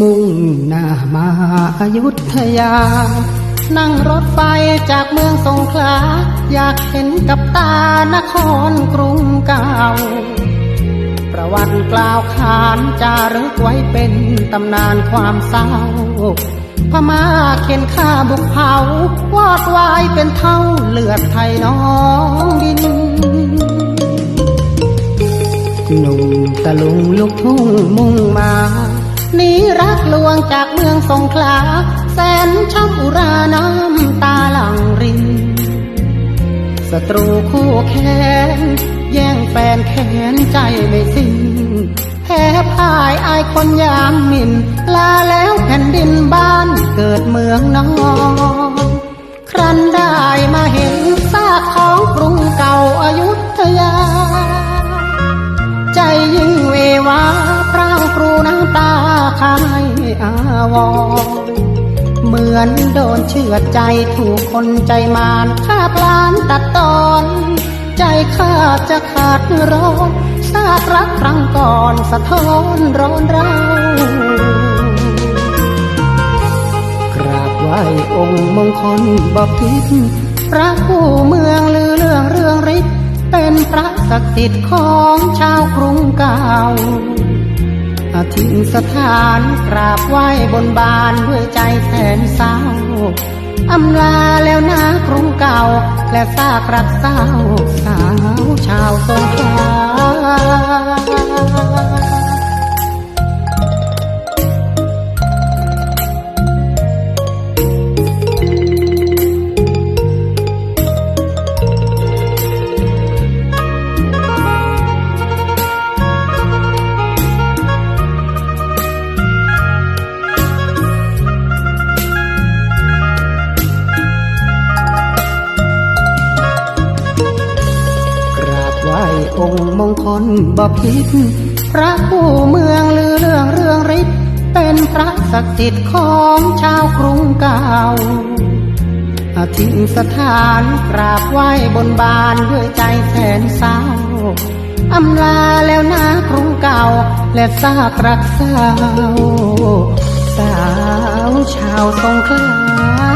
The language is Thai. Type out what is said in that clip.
มุ่งหน้ามาอายุทยา นั่งรถไฟจากเมืองสงขลา อยากเห็นกับตานครกรุงเก่า ประวัติกล่าวขานจารึกไว้เป็นตำนานความเศร้า พม่าเข็นฆ่าบุกเผาวอดวายเป็นเท่าเลือดไทยน้องดินหนุ่มตะลุงลูกทุ่งมุ่งมา หนีรักลวงจากเมืองสงขลา แสนช้ำอุราน้ำตาหลังรินศัตรูคู่แค้นแย่งแฟนแค้นใจไม่สิ้นแพ้พ่ายอายคนยามหมิน ลาแล้วแผ่นดินบ้านเกิดเมืองนอนครั้นได้ อาวรเหมือนโดนเชือดใจถูกคนใจมารฆ่าพลานตัดตอน ใจข้าจะขาดร้อนซากรักครั้งก่อนสะท้อนร้อนเรากราบไหว้องค์มงคลบพิษพระผู้เมืองลือเรื่องเรื่องฤทธิ์เป็นพระศักดิ์สิทธิ์ของชาวกรุงเก่า ทิ้งสถานกราบไหว้บนบานด้วยใจแสนเศร้าอำลาแล้วนะกรุงเก่า และซากรักเศร้าสาวชาวสงขลา องค์มงคลบพิษพระผู้เมืองลือเรื่องเรื่องฤทธิ์เป็นพระศักดิ์สิทธิ์ของชาวกรุงเก่าทินสถานกราบไหว้บนบานด้วยใจแสนเศร้าอำลาแล้วนะกรุงเก่า และซากรักเศร้าสาวชาวสงขลา